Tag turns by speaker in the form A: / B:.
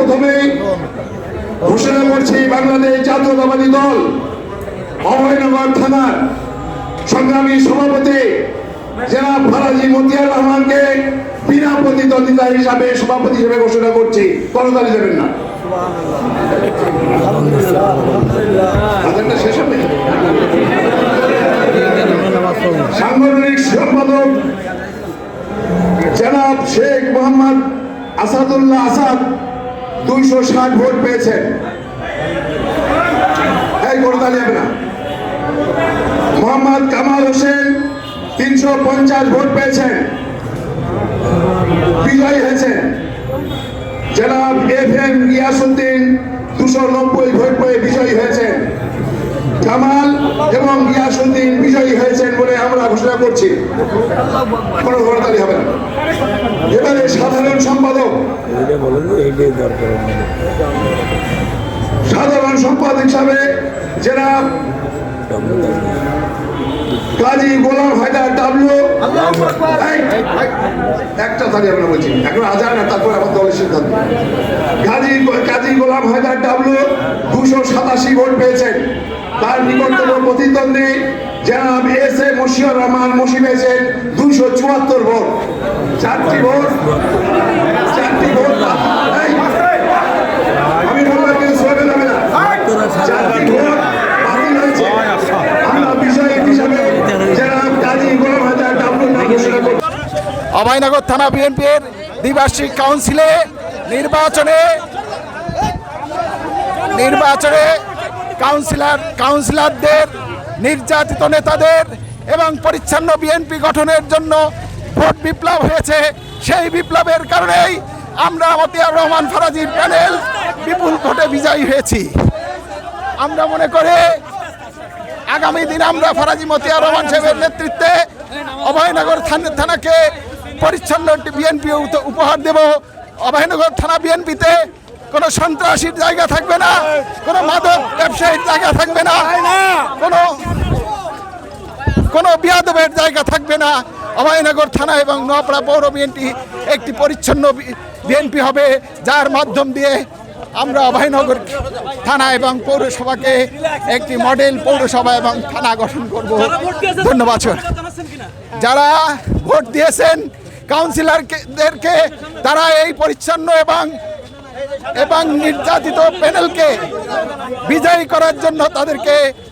A: প্রথমে ঘোষণা করছি বাংলাদেশ জাতীয়তাবাদী দল, অভয়নগর থানার সংগ্রামী সভাপতি জেলা ফারাজি মতিয়ার রহমানকে বিনা প্রতিদ্বন্দ্বিতা হিসাবে সভাপতি হিসেবে ঘোষণা করছি। করতালি দেবেন না। সাংগঠনিক সম্পাদক জনাব শেখ মোহাম্মদ আসাদুল্লাহ আসাদ দুইশো ষাট ভোট পেয়েছেন। এই করতালি হবে না। মোহাম্মদ কামাল হোসেন তিনশো পঞ্চাশ ভোট পেয়েছেন। বিজয়ী হয়েছেন। জনাব এফ এম ইয়াসুদ্দিন দুশো নব্বই ভোট পেয়ে বিজয়ী হয়েছেন। কামাল এবং ইয়াসুদ্দিন বিজয়ী হয়েছেন বলে আমরা ঘোষণা করছি। কোনো করতালি হবে না। এবারে সাধারণ সম্পাদক। সাধারণ সম্পাদক হিসাবে জনাব কাজী গোলাম হায়দার ডাবলু একটা থাকি আমরা বলছি। এখন হাজার না তারপর আমার দলের সিদ্ধান্ত। কাজী কাজী গোলাম হায়দার ডাবলু দুশো সাতাশি ভোট পেয়েছেন। তার নিকটতম প্রতিদ্বন্দ্বী জনাব এস এ মশিউর রহমান মশি পেয়েছেন দুশো চুয়াত্তর ভোট। চারটি ভোট। চারটি ভোট ভোট বিষয়
B: অভয়নগর থানা বিএনপির দ্বিবার্ষিক কাউন্সিলে নির্বাচনে নির্বাচনে কাউন্সিলর, কাউন্সিলরদের নির্যাতিত নেতাদের এবং পরিচ্ছন্ন বিএনপি গঠনের জন্য ভোট বিপ্লব হয়েছে। সেই বিপ্লবের কারণেই আমরা মতিয়ার রহমান ফরাজির প্যানেল বিপুল ভোটে বিজয়ী হয়েছি। আমরা মনে করে আগামী দিন আমরা ফরাজি মতিয়ার রহমান সাহেবের নেতৃত্বে অভয়নগর থান- থানাকে পরিচ্ছন্ন বিএনপি উপহার দেব। অভয়নগর থানা বিএনপিতে কোনো সন্ত্রাসীর জায়গা থাকবে না, কোনো মাদক ব্যবসায়ীর জায়গা থাকবে না, কোনো কোনো বিয়াদবের জায়গা থাকবে না অভয়নগর থানা এবং নোয়াপাড়া পৌর বিএনপি একটি পরিচ্ছন্ন বিএনপি হবে, যার মাধ্যম দিয়ে আমরা অভয়নগর থানা এবং পৌরসভাকে একটি মডেল পৌরসভা এবং থানা গঠন করব ধন্যবাদ। যারা ভোট দিয়েছেন, কাউন্সিলরদেরকে, তারা এই পরিচ্ছন্ন এবং এবং নির্যাতিত প্যানেলকে বিজয়ী করার জন্য তাদেরকে